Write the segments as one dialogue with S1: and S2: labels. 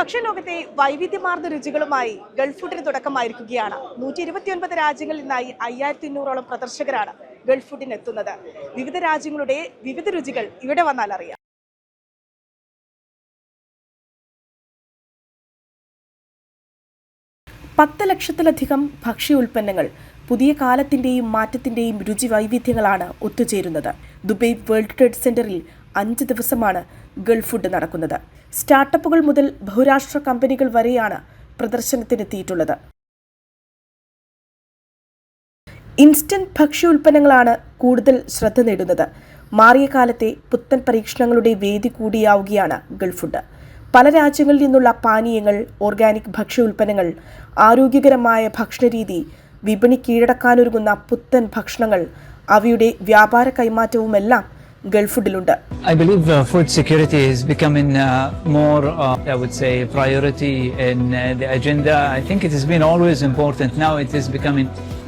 S1: ഭക്ഷ്യലോകത്തെ വൈവിധ്യമാർന്ന രുചികളുമായി ഗൾഫ് ഫുഡിന് തുടക്കമായിരിക്കുകയാണ്. നൂറ്റി ഇരുപത്തിയൊൻപത് രാജ്യങ്ങളിൽ നിന്നായി അയ്യായിരത്തി അഞ്ഞൂറോളം പ്രദർശകരാണ് ഗൾഫ് ഫുഡിന് എത്തുന്നത് വിവിധ രാജ്യങ്ങളുടെ വിവിധ രുചികൾ ഇവിടെ വന്നാൽ അറിയാം. പത്ത് ലക്ഷത്തിലധികം ഭക്ഷ്യ ഉൽപ്പന്നങ്ങൾ പുതിയ കാലത്തിന്റെയും മാറ്റത്തിന്റെയും രുചി വൈവിധ്യങ്ങളാണ് ഒത്തുചേരുന്നത്. ദുബൈ വേൾഡ് ട്രേഡ് സെന്ററിൽ അഞ്ച് ദിവസമാണ് ഗൾഫ് ഫുഡ് നടക്കുന്നത്. സ്റ്റാർട്ടപ്പുകൾ മുതൽ ബഹുരാഷ്ട്ര കമ്പനികൾ വരെയാണ് പ്രദർശനത്തിനെത്തിയിട്ടുള്ളത്. ഇൻസ്റ്റന്റ് ഭക്ഷ്യ ഉൽപ്പന്നങ്ങളാണ് കൂടുതൽ ശ്രദ്ധ നേടുന്നത്. മാറിയ കാലത്തെ പുത്തൻ പരീക്ഷണങ്ങളുടെ വേദി കൂടിയാവുകയാണ് ഗൾഫ് ഫുഡ്. പല രാജ്യങ്ങളിൽ നിന്നുള്ള പാനീയങ്ങൾ ഓർഗാനിക് ഭക്ഷ്യ ഉൽപ്പന്നങ്ങൾ ആരോഗ്യകരമായ ഭക്ഷണരീതി വിപണി കീഴടക്കാനൊരുങ്ങുന്ന പുത്തൻ ഭക്ഷണങ്ങൾ അവയുടെ വ്യാപാര കൈമാറ്റവുമെല്ലാം Gulf ഫുഡിലുണ്ട്
S2: I believe uh, food security is becoming uh, more, uh, I would say, priority in uh, the agenda. I think it has been always important. Now it is becoming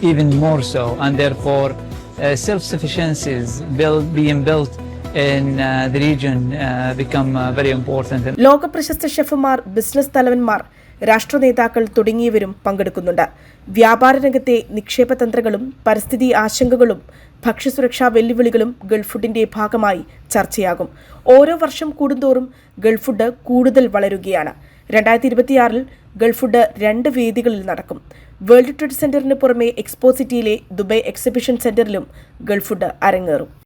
S2: even more so, and therefore, uh, self-sufficiencies uh, uh, uh. And
S1: ലോകപ്രശസ്ത ഷെഫുമാർ business തലവന്മാർ രാഷ്ട്ര നേതാക്കൾ തുടങ്ങിയവരും പങ്കെടുക്കുന്നുണ്ട്. വ്യാപാര രംഗത്തെ നിക്ഷേപ തന്ത്രങ്ങളും പരിസ്ഥിതി ആശങ്കകളും ഭക്ഷ്യസുരക്ഷാ വെല്ലുവിളികളും ഗൾഫുഡിന്റെ ഫുഡിന്റെ ഭാഗമായി ചർച്ചയാകും. ഓരോ വർഷം കൂടുന്തോറും ഗൾഫുഡ് കൂടുതൽ വളരുകയാണ്. രണ്ടായിരത്തി ഇരുപത്തിയാറിൽ ഗൾഫുഡ് ഫുഡ് രണ്ട് വേദികളിൽ നടക്കും. വേൾഡ് ട്രേഡ് സെന്ററിന് പുറമെ എക്സ്പോ സിറ്റിയിലെ ദുബൈ എക്സിബിഷൻ സെന്ററിലും ഗൾഫുഡ് ഫുഡ് അരങ്ങേറും.